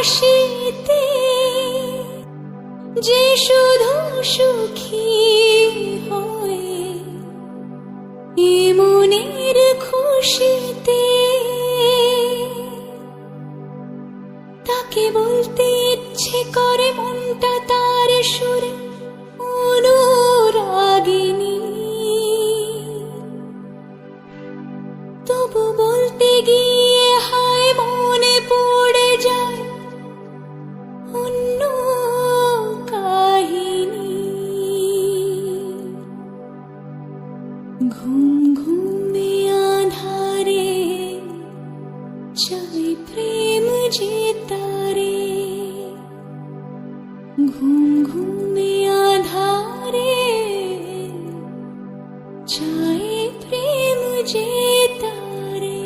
হাসিতে যে শুধু সুখী হয়ে মনের খুশিতে। তাকে বলতে ইচ্ছে করে মনটা ঘুম ঘুমে চাই প্রেম যে তারে।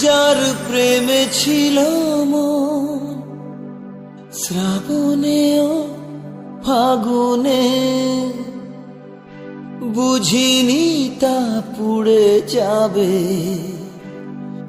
যার প্রেমে ছিল মন, শ্রাবণেও ফাগুনে। বুঝিনি তা পুড়ে যাবে।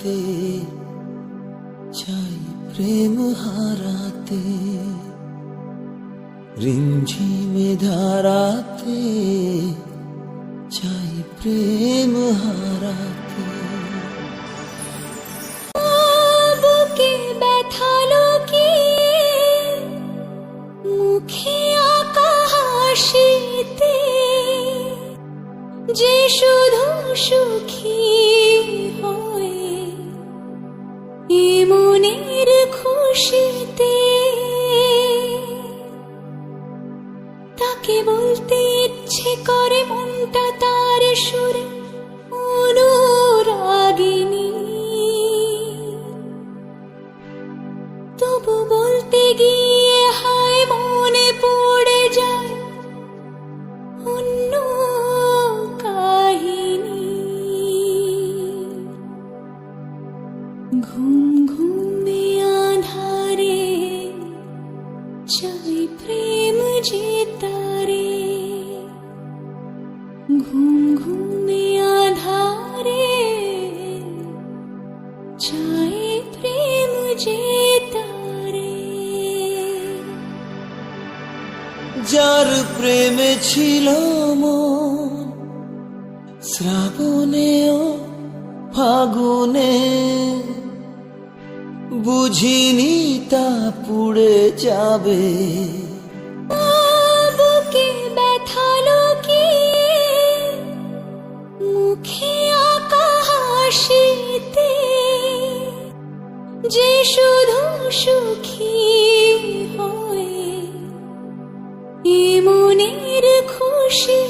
ধারাতে চাই প্রেম হারাতে রিমঝিমে ধারাতে চাই প্রেম হারাতে। বলতে যার প্রেমে ছিল মন, শ্রাবণেও ফাগুনে। বুঝিনি তা পুড়ে যাবে। হাসিতে যে শুধু সুখী হয়ে মনের খুশিতে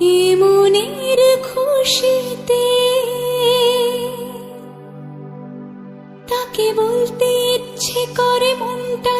এ মনের খুশিতে। তাকে বলতে ইচ্ছে করে মনটা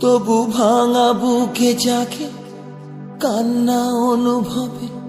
তবু ভাঙা বুকে যাকে কান্না অনুভবে